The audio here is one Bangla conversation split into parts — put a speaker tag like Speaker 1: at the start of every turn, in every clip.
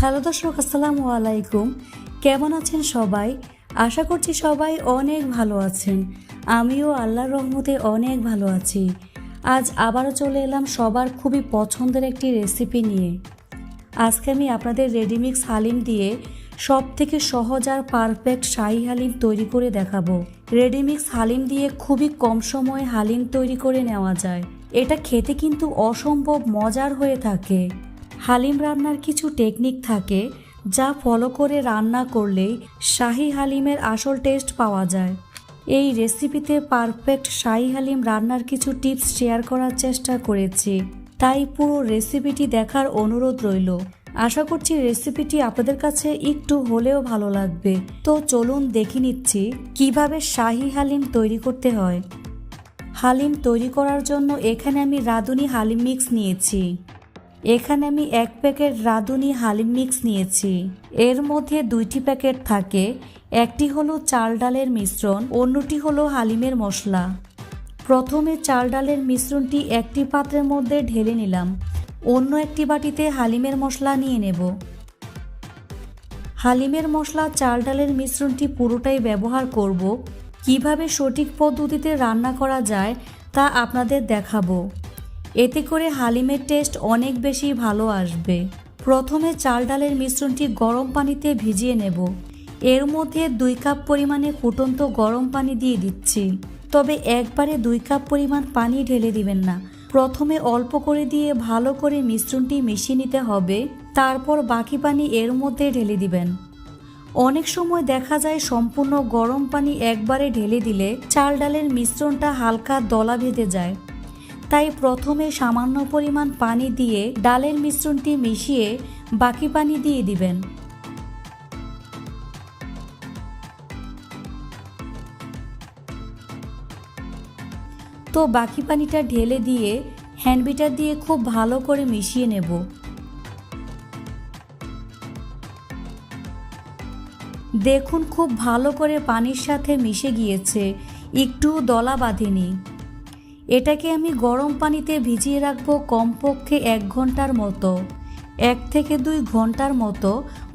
Speaker 1: হ্যালো দর্শক, আসসালামু আলাইকুম। কেমন আছেন সবাই? আশা করছি সবাই অনেক ভালো আছেন। আমিও আল্লাহর রহমতে অনেক ভালো আছি। আজ আবারও চলে এলাম সবার খুবই পছন্দের একটি রেসিপি নিয়ে। আজকে আমি আপনাদের রেডিমিক্স হালিম দিয়ে সব থেকে সহজ আর পারফেক্ট শাহি হালিম তৈরি করে দেখাবো। রেডিমিক্স হালিম দিয়ে খুবই কম সময়ে হালিম তৈরি করে নেওয়া যায়। এটা খেতে কিন্তু অসম্ভব মজার হয়ে থাকে। হালিম রান্নার কিছু টেকনিক থাকে যা ফলো করে রান্না করলেই শাহি হালিমের আসল টেস্ট পাওয়া যায়। এই রেসিপিতে পারফেক্ট শাহি হালিম রান্নার কিছু টিপস শেয়ার করার চেষ্টা করেছি। তাই পুরো রেসিপিটি দেখার অনুরোধ রইল। আশা করছি রেসিপিটি আপনাদের কাছে একটু হলেও ভালো লাগবে। তো চলুন দেখে নিচ্ছি কীভাবে শাহি হালিম তৈরি করতে হয়। হালিম তৈরি করার জন্য এখানে আমি রাঁধুনি হালিম মিক্স নিয়েছি। এখানে আমি এক প্যাকেট রাঁধুনি হালিম মিক্স নিয়েছি। এর মধ্যে দুইটি প্যাকেট থাকে, একটি হলো চাল ডালের মিশ্রণ, অন্যটি হলো হালিমের মশলা। প্রথমে চাল ডালের মিশ্রণটি একটি পাত্রের মধ্যে ঢেলে নিলাম। অন্য একটি বাটিতে হালিমের মশলা নিয়ে নেব। হালিমের মশলা চাল ডালের মিশ্রণটি পুরোটাই ব্যবহার করব। কীভাবে সঠিক পদ্ধতিতে রান্না করা যায় তা আপনাদের দেখাবো। এতে করে হালিমের টেস্ট অনেক বেশি ভালো আসবে। প্রথমে চাল ডালের মিশ্রণটি গরম পানিতে ভিজিয়ে নেব। এর মধ্যে দুই কাপ পরিমাণে ফুটন্ত গরম পানি দিয়ে দিচ্ছি। তবে একবারে দুই কাপ পরিমাণ পানি ঢেলে দিবেন না। প্রথমে অল্প করে দিয়ে ভালো করে মিশ্রণটি মিশিয়ে নিতে হবে। তারপর বাকি পানি এর মধ্যে ঢেলে দিবেন। অনেক সময় দেখা যায় সম্পূর্ণ গরম পানি একবারে ঢেলে দিলে চাল ডালের মিশ্রণটা হালকা দলা বেঁধে যায়। তাই প্রথমে সামান্য পরিমাণ পানি দিয়ে ডালের মিশ্রণটি মিশিয়ে বাকি পানি দিয়ে দিবেন। তো বাকি পানিটা ঢেলে দিয়ে হ্যান্ড বিটার দিয়ে খুব ভালো করে মিশিয়ে নেব। দেখুন খুব ভালো করে পানির সাথে মিশে গিয়েছে একটু দলা বাঁধেনি। এটাকে আমি গরম পানিতে ভিজিয়ে রাখব কমপক্ষে এক ঘণ্টার মতো। এক থেকে দুই ঘণ্টার মতো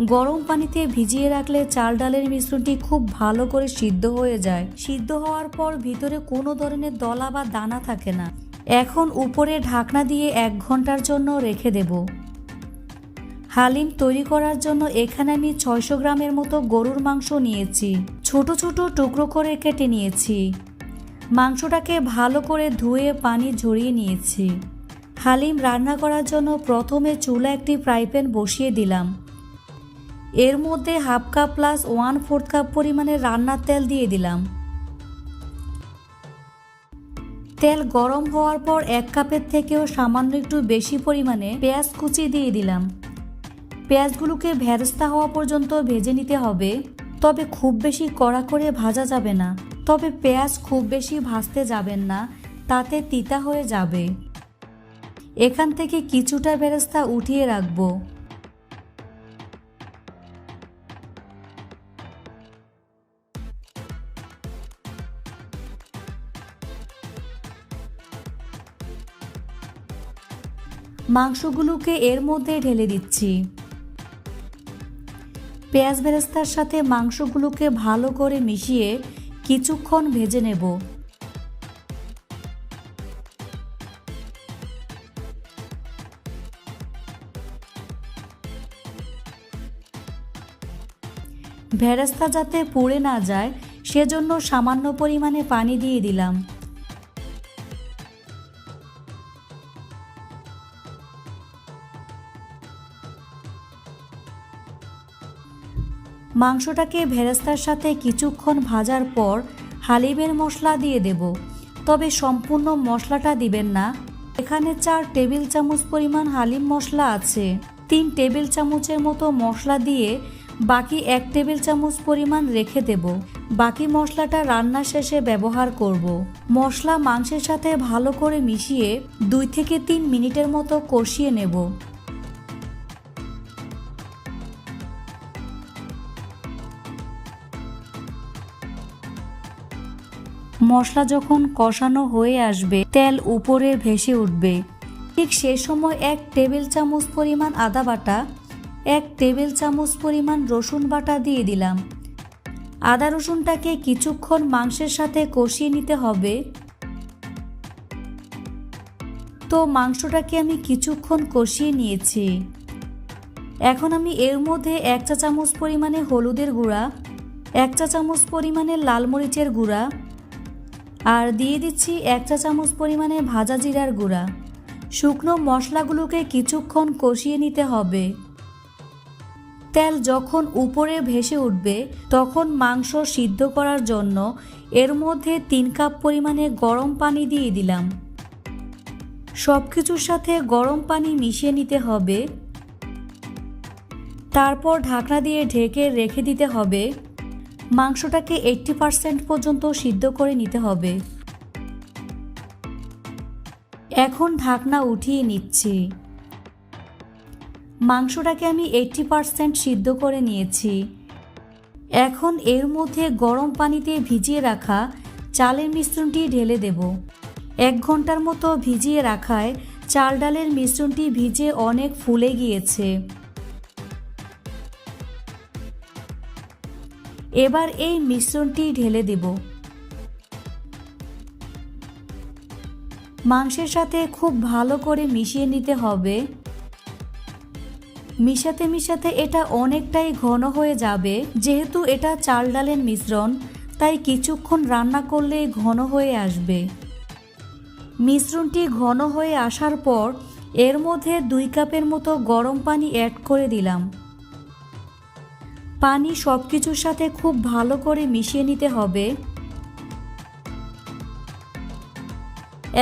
Speaker 1: গরম পানিতে ভিজিয়ে রাখলে চাল ডালের মিশ্রণটি খুব ভালো করে সিদ্ধ হয়ে যায়। সিদ্ধ হওয়ার পর ভিতরে কোনো ধরনের দলা বা দানা থাকে না। এখন উপরে ঢাকনা দিয়ে এক ঘণ্টার জন্য রেখে দেব। হালিম তৈরি করার জন্য এখানে আমি ছয়শো গ্রামের মতো গরুর মাংস নিয়েছি। ছোট ছোট টুকরো করে কেটে নিয়েছি। মাংসটাকে ভালো করে ধুয়ে পানি ঝরিয়ে নিয়েছি। হালিম রান্না করার জন্য প্রথমে চুলা একটি ফ্রাই প্যান বসিয়ে দিলাম। এর মধ্যে half cup plus one fourth cup পরিমাণে রান্নার তেল দিয়ে দিলাম। তেল গরম হওয়ার পর এক কাপের থেকেও সামান্য একটু বেশি পরিমাণে পেঁয়াজ কুচি দিয়ে দিলাম। পেঁয়াজগুলোকে ভেরস্তা হওয়া পর্যন্ত ভেজে নিতে হবে, তবে খুব বেশি কড়া করে ভাজা যাবে না। তবে পেঁয়াজ খুব বেশি ভাজতে যাবেন না, তাতে তিতা হয়ে যাবে। এখান থেকে কিছুটা বেরেস্তা উঠিয়ে রাখব। মাংসগুলোকে এর মধ্যে ঢেলে দিচ্ছি। পেঁয়াজ বেরেস্তার সাথে মাংসগুলোকে ভালো করে মিশিয়ে কিছুক্ষণ ভেজে নেব। ভেরাস্তা যাতে পুড়ে না যায় সেজন্য সামান্য পরিমাণে পানি দিয়ে দিলাম। মাংসটাকে ভেরেস্তার সাথে কিছুক্ষণ ভাজার পর হালিমের মশলা দিয়ে দেব। তবে সম্পূর্ণ মশলাটা দিবেন না। এখানে চার টেবিল চামচ পরিমাণ হালিম মশলা আছে। তিন টেবিল চামচের মতো মশলা দিয়ে বাকি এক টেবিল চামচ পরিমাণ রেখে দেব। বাকি মশলাটা রান্না শেষে ব্যবহার করব। মশলা মাংসের সাথে ভালো করে মিশিয়ে দুই থেকে তিন মিনিটের মতো কষিয়ে নেব। মশলা যখন কষানো হয়ে আসবে, তেল উপরে ভেসে উঠবে। ঠিক সে সময় এক টেবিল চামচ পরিমাণ আদা বাটা, এক টেবিল চামচ পরিমাণ রসুন বাটা দিয়ে দিলাম। আদা রসুনটাকে কিছুক্ষণ মাংসের সাথে কষিয়ে নিতে হবে। তো মাংসটাকে আমি কিছুক্ষণ কষিয়ে নিয়েছি। এখন আমি এর মধ্যে এক চা চামচ পরিমাণে হলুদের গুঁড়া, এক চা চামচ পরিমাণে লাল মরিচের গুঁড়া আর দিয়ে দিচ্ছি এক চা চামচ পরিমাণে ভাজা জিরার গুঁড়া। শুকনো মশলাগুলোকে কিছুক্ষণ কষিয়ে নিতে হবে। তেল যখন উপরে ভেসে উঠবে, তখন মাংস সিদ্ধ করার জন্য এর মধ্যে তিন কাপ পরিমাণে গরম পানি দিয়ে দিলাম। সব কিছুর সাথে গরম পানি মিশিয়ে নিতে হবে। তারপর ঢাকনা দিয়ে ঢেকে রেখে দিতে হবে। মাংসটাকে এইট্টি পারসেন্ট পর্যন্ত সিদ্ধ করে নিতে হবে। এখন ঢাকনা উঠিয়ে নিচ্ছি। মাংসটাকে আমি এইটটি পারসেন্ট সিদ্ধ করে নিয়েছি। এখন এর মধ্যে গরম পানিতে ভিজিয়ে রাখা চালের মিশ্রণটি ঢেলে দেব। এক ঘণ্টার মতো ভিজিয়ে রাখায় চাল ডালের মিশ্রণটি ভিজে অনেক ফুলে গিয়েছে। এবার এই মিশ্রণটি ঢেলে দেব। মাংসের সাথে খুব ভালো করে মিশিয়ে নিতে হবে। মিশাতে মিশাতে এটা অনেকটাই ঘন হয়ে যাবে, যেহেতু এটা চাল ডালের মিশ্রণ, তাই কিছুক্ষণ রান্না করলে ঘন হয়ে আসবে। মিশ্রণটি ঘন হয়ে আসার পর এর মধ্যে দুই কাপের মতো গরম পানি অ্যাড করে দিলাম। পানি সব কিছুর সাথে খুব ভালো করে মিশিয়ে নিতে হবে।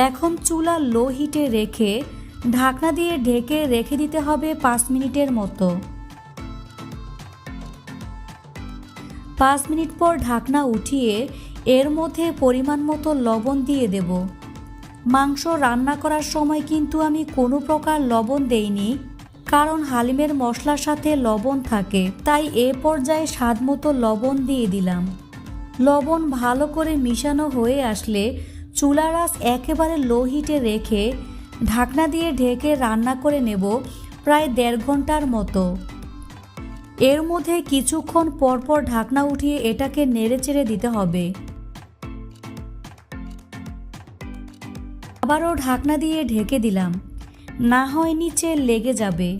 Speaker 1: এখন চুলা লো হিটে রেখে ঢাকনা দিয়ে ঢেকে রেখে দিতে হবে পাঁচ মিনিটের মতো। পাঁচ মিনিট পর ঢাকনা উঠিয়ে এর মধ্যে পরিমাণ মতো লবণ দিয়ে দেব। মাংস রান্না করার সময় কিন্তু আমি কোনো প্রকার লবণ দেইনি। কারণ হালিমের মশলার সাথে লবণ থাকে। তাই এ পর্যায়ে স্বাদ মতো লবণ দিয়ে দিলাম। লবণ ভালো করে মিশানো হয়ে আসলে চুলার আঁচ একেবারে লো হিটে রেখে ঢাকনা দিয়ে ঢেকে রান্না করে নেব প্রায় দেড় ঘণ্টার মতো। এর মধ্যে কিছুক্ষণ পরপর ঢাকনা উঠিয়ে এটাকে নেড়ে চেড়ে দিতে হবে। আবারও ঢাকনা দিয়ে ঢেকে দিলাম। না হয় নিচে লেগে যাবে।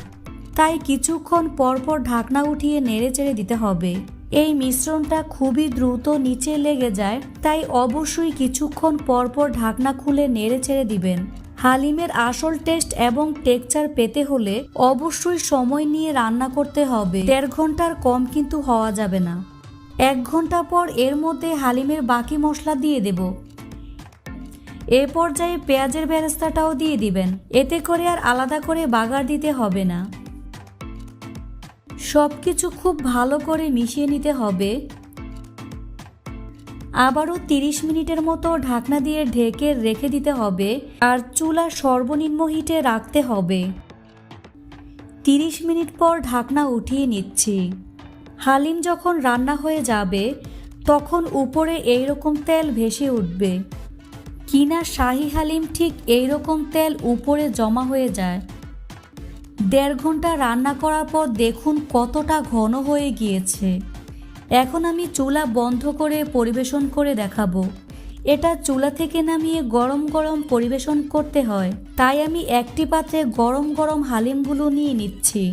Speaker 1: তাই কিছুক্ষণ পরপর ঢাকনা উঠিয়ে নেড়ে চেড়ে দিতে হবে। এই মিশ্রণটা খুবই দ্রুত নিচে লেগে যায়, তাই অবশ্যই কিছুক্ষণ পরপর ঢাকনা খুলে নেড়ে ছেড়ে দিবেন। হালিমের আসল টেস্ট এবং টেক্সচার পেতে হলে অবশ্যই সময় নিয়ে রান্না করতে হবে। দেড় ঘণ্টার কম কিন্তু হওয়া যাবে না। এক ঘণ্টা পর এর মধ্যে হালিমের বাকি মশলা দিয়ে দেব। এ পর্যায়ে পেঁয়াজের বেরেস্তাটাও দিয়ে দিবেন। এতে করে আর আলাদা করে বাগার দিতে হবে না। সব কিছু খুব ভালো করে মিশিয়ে নিতে হবে। আবারও তিরিশ মিনিটের মতো ঢাকনা দিয়ে ঢেকে রেখে দিতে হবে আর চুলা সর্বনিম্ন হিটে রাখতে হবে। তিরিশ মিনিট পর ঢাকনা উঠিয়ে নিচ্ছি। হালিম যখন রান্না হয়ে যাবে, তখন উপরে এইরকম তেল ভেসে উঠবে। কিনা শাহি হালিম ঠিক এইরকম তেল উপরে জমা হয়ে যায়। দেড় ঘণ্টা রান্না করার পর দেখুন কতটা ঘন হয়ে গিয়েছে। এখন আমি চুলা বন্ধ করে পরিবেশন করে দেখাবো। এটা চুলা থেকে নামিয়ে গরম গরম পরিবেশন করতে হয়। তাই আমি একটি পাত্রে গরম গরম হালিমগুলো নিয়ে নিচ্ছি।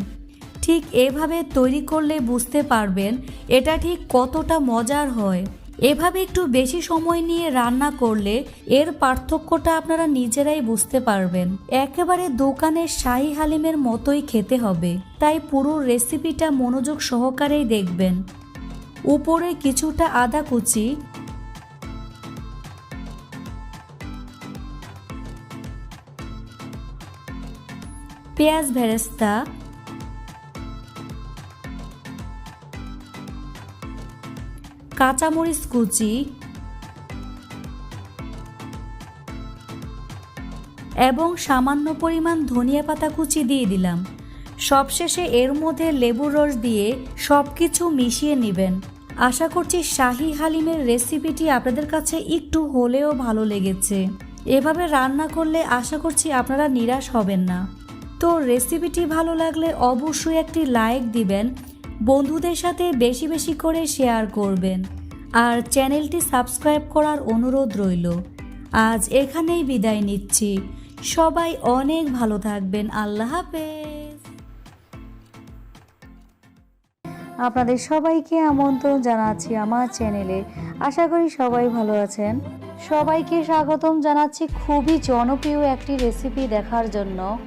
Speaker 1: ঠিক এভাবে তৈরি করলে বুঝতে পারবেন এটা ঠিক কতটা মজার হয়। এভাবে একটু বেশি সময় নিয়ে রান্না করলে এর পার্থক্যটা আপনারা নিজেরাই বুঝতে পারবেন। একেবারে দোকানের শাহি হালিমের মতোই খেতে হবে। তাই পুরো রেসিপিটা মনোযোগ সহকারেই দেখবেন। উপরে কিছুটা আদা কুচি, পেঁয়াজ ভেরেস্তা কাঁচামরিচ কুচি, এবং সামান্য পরিমাণ ধনিয়া পাতা কুচি দিয়ে দিলাম। সবশেষে এর মধ্যে লেবুর রস দিয়ে সব কিছু মিশিয়ে নেবেন। আশা করছি শাহি হালিমের রেসিপিটি আপনাদের কাছে একটু হলেও ভালো লেগেছে। এভাবে রান্না করলে আশা করছি আপনারা নিরাশ হবেন না। তো রেসিপিটি ভালো লাগলে অবশ্যই একটি লাইক দিবেন বন্ধুদের সাথে বেশি বেশি করে শেয়ার করবেন। আর চ্যানেলটি সাবস্ক্রাইব করার অনুরোধ রইল। আজ এখানেই বিদায় নিচ্ছি। সবাই অনেক ভালো থাকবেন। আল্লাহ হাফেজ। আপনাদের সবাইকে আমন্ত্রণ জানাচ্ছি আমার চ্যানেলে। আশা করি সবাই ভালো আছেন। সবাইকে স্বাগতম জানাচ্ছি খুবই জনপ্রিয় একটি রেসিপি দেখার জন্য।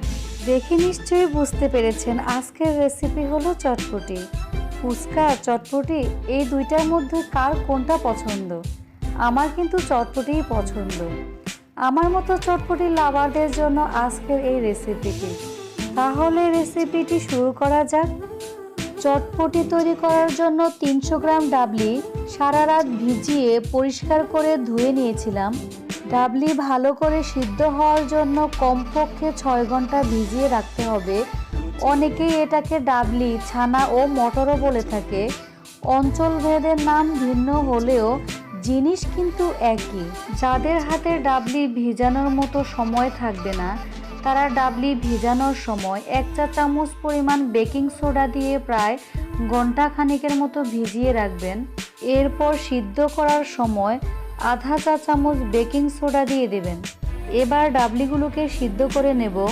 Speaker 1: দেখে নিশ্চয়ই বুঝতে পেরেছেন আজকের রেসিপি হলো চটপটি। ফুচকা চটপটি, এই দুইটার মধ্যে কার কোনটা পছন্দ? আমার কিন্তু চটপটিই পছন্দ। আমার মতো চটপটি লাভারদের জন্য আজকের এই রেসিপিটি তাহলে রেসিপিটি শুরু করা যাক। চটপটি তৈরি করার জন্য তিনশো গ্রাম ডাবলি সারা রাত ভিজিয়ে পরিষ্কার করে ধুয়ে নিয়েছিলাম। ডাবলি ভালো করে সিদ্ধ হওয়ার জন্য কমপক্ষে ছয় ঘণ্টা ভিজিয়ে রাখতে হবে। অনেকেই এটাকে ডাবলি, ছানা ও মটরও বলে থাকে। অঞ্চল ভেদের নাম ভিন্ন হলেও জিনিস কিন্তু একই। যাদের হাতে ডাবলি ভিজানোর মতো সময় থাকবে না, তারা ডাবলি ভিজানোর সময় এক চা চামচ পরিমাণ বেকিং সোডা দিয়ে প্রায় ঘণ্টা খানিকের মতো ভিজিয়ে রাখবেন। এরপর সিদ্ধ করার সময় আধা চা চামচ বেকিং সোডা দিয়ে দেবেন। এবার ডাবলিগুলোকে সিদ্ধ করে নেব।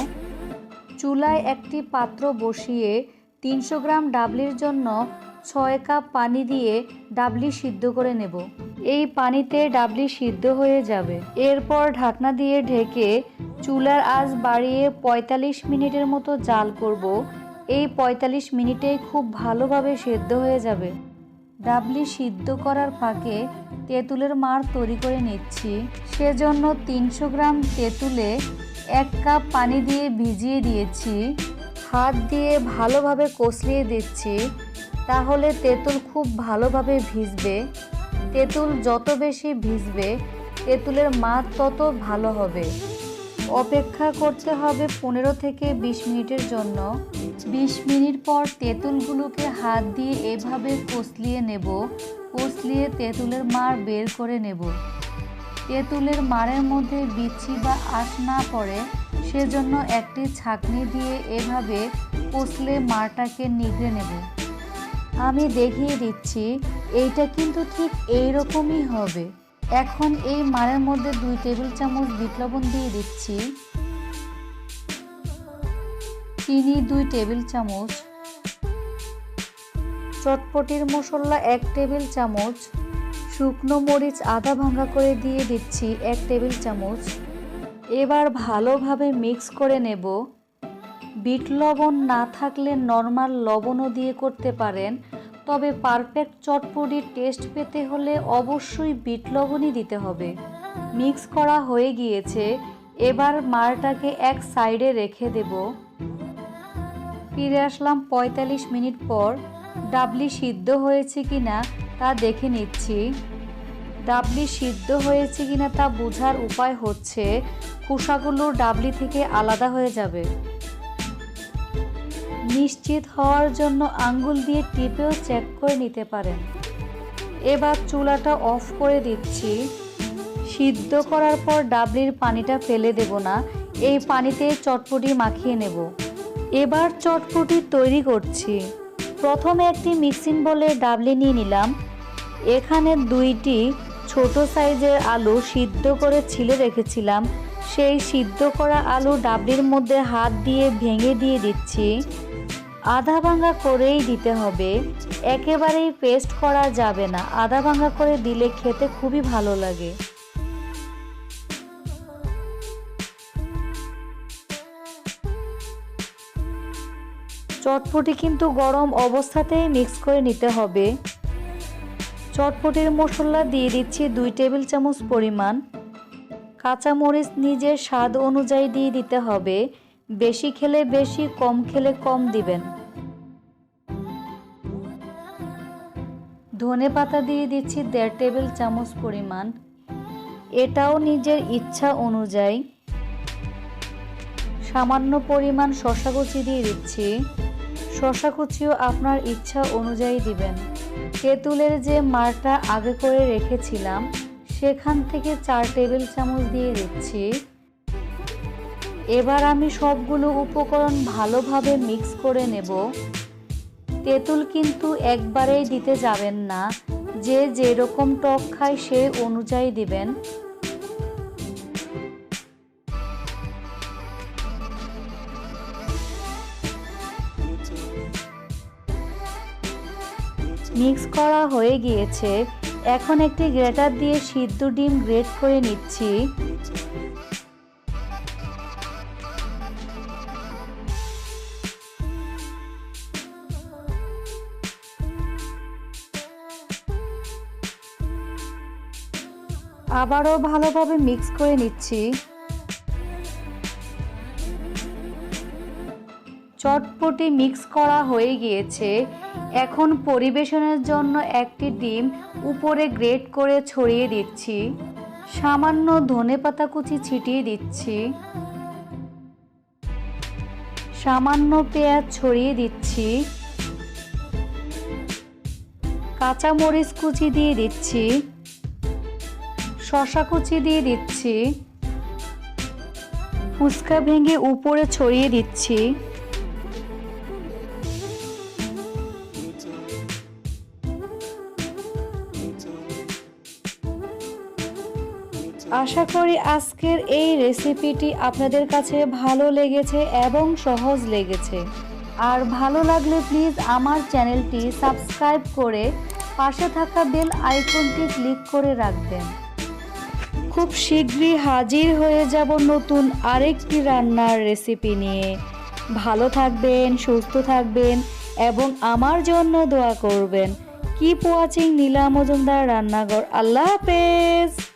Speaker 1: চুলায় একটি পাত্র বসিয়ে তিনশো গ্রাম ডাবলির জন্য ছয় কাপ পানি দিয়ে ডাবলি সিদ্ধ করে নেব। এই পানিতে ডাবলি সিদ্ধ হয়ে যাবে। এরপর ঢাকনা দিয়ে ঢেকে চুলার আঁচ বাড়িয়ে ৪৫ মিনিটের মতো জাল করব। এই ৪৫ মিনিটেই খুব ভালোভাবে সেদ্ধ হয়ে যাবে। ডাবলি সিদ্ধ করার ফাঁকে তেঁতুলের মার তৈরি করে নিচ্ছি। সেজন্য তিনশো গ্রাম তেঁতুলে এক কাপ পানি দিয়ে ভিজিয়ে দিয়েছি। হাত দিয়ে ভালোভাবে কষলিয়ে দিচ্ছি, তাহলে তেঁতুল খুব ভালোভাবে ভিজবে। তেঁতুল যত বেশি ভিজবে, তেঁতুলের মাছ তত ভালো হবে। অপেক্ষা করতে হবে পনেরো থেকে বিশ মিনিটের জন্য। বিশ মিনিট পর তেঁতুলগুলোকে হাত দিয়ে এভাবে কষলিয়ে নেব। কষলিয়ে তেঁতুলের মার বের করে নেব। তেঁতুলের মারের মধ্যে বিচ্ছি বা আঁশ না পড়ে, সেজন্য একটি ছাঁকনি দিয়ে এভাবে কষলে মারটাকে নিগড়ে নেব। আমি দেখিয়ে দিচ্ছি, এইটা কিন্তু ঠিক এই রকমই হবে। এখন এই মারের মধ্যে দুই টেবিল চামচ বিট দিয়ে দিচ্ছি। চিনি দুই টেবিল চামচ। চটপটির মশলা এক টেবিল চামচ, শুকনো মরিচ আদা ভাঙা করে দিয়ে দিচ্ছি এক টেবিল চামচ। এবার ভালোভাবে মিক্স করে নেব। বিট লবণ না থাকলে নর্মাল লবণও দিয়ে করতে পারেন, তবে পারফেক্ট চটপটির টেস্ট পেতে হলে অবশ্যই বিট লবণই দিতে হবে। মিক্স করা হয়ে গিয়েছে, এবার মারটাকে এক সাইডে রেখে দেব। ফিরে আসলাম পঁয়তাল্লিশ মিনিট পর। ডাবলি সিদ্ধ হয়েছে কিনা তা দেখে নিচ্ছি। ডাবলি সিদ্ধ হয়েছে কিনা তা বোঝার উপায় হচ্ছে, খোসাগুলো ডাবলি থেকে আলাদা হয়ে যাবে। নিশ্চিত হওয়ার জন্য আঙ্গুল দিয়ে টিপেও চেক করে নিতে পারেন। এবার চুলাটা অফ করে দিচ্ছি। সিদ্ধ করার পর ডাবলির পানিটা ফেলে দেব না, এই পানিতে চটপটি মাখিয়ে নেব। এবার চটপটি তৈরি করছি। প্রথমে একটি মিক্সিং বলে ডাবলি নিয়ে নিলাম। এখানে দুইটি ছোট সাইজের আলু সিদ্ধ করে ছিলে রেখেছিলাম। সেই সিদ্ধ করা আলু ডাবলির মধ্যে হাত দিয়ে ভেঙে দিয়ে দিচ্ছি। আধা ভাঙা করেই দিতে হবে। একেবারেই পেস্ট করা যাবে না। আধা ভাঙা করে দিলে খেতে খুবই ভালো লাগে। চটপটি কিন্তু গরম অবস্থাতেই মিক্স করে নিতে হবে। চটপটির মশলা দিয়ে দিচ্ছি দুই টেবিল চামচ পরিমাণ। কাঁচামরিচ নিজের স্বাদ অনুযায়ী দিয়ে দিতে হবে। বেশি খেলে বেশি, কম খেলে কম দিবেন। ধনে পাতা দিয়ে দিচ্ছি দেড় টেবিল চামচ পরিমাণ। এটাও নিজের ইচ্ছা অনুযায়ী। সামান্য পরিমাণ শশা কুচি দিয়ে দিচ্ছি। শশা কুচিও আপনার ইচ্ছা অনুযায়ী দিবেন। তেঁতুলের যে মারটা আগে করে রেখেছিলাম, সেখান থেকে চার টেবিল চামচ দিয়ে দিচ্ছি। এবার আমি সবগুলো উপকরণ ভালোভাবে মিক্স করে নেব। তেঁতুল কিন্তু একবারেই দিতে যাবেন না, যে যেরকম টক খায় সে অনুযায়ী দিবেন। মিক্স করা হয়ে গিয়েছে। এখন একটি গ্রেটার দিয়ে সিদ্ধ ডিম গ্রেট করে নিচ্ছি। আবারও ভালোভাবে মিক্স করে নিচ্ছি। চটপটি মিক্স করা হয়ে গিয়েছে। এখন পরিবেশনের জন্য একটি ডিম উপরে গ্রেট করে ছড়িয়ে দিচ্ছি। সামান্য ধনেপাতা কুচি ছিটিয়ে দিচ্ছি। সামান্য পেঁয়াজ ছড়িয়ে দিচ্ছি। কাঁচামরিচ কুচি দিয়ে দিচ্ছি। শশা কুচি দিয়ে দিচ্ছি। ফুচকা ভেঙে উপরে ছড়িয়ে দিচ্ছি। আশা করি আজকের এই রেসিপিটি আপনাদের কাছে ভালো লেগেছে এবং সহজ লেগেছে। আর ভালো লাগলে প্লিজ আমার চ্যানেলটি সাবস্ক্রাইব করে পাশে থাকা বেল আইকনটি ক্লিক করে রাখবেন। খুব শীঘ্রই হাজির হয়ে যাব নতুন আরেকটি রান্নার রেসিপি নিয়ে। ভালো থাকবেন, সুস্থ থাকবেন এবং আমার জন্য দোয়া করবেন। কিপ ওয়াচিং নীলা মজুমদার রান্নাঘর আল্লাহ হাফেজ!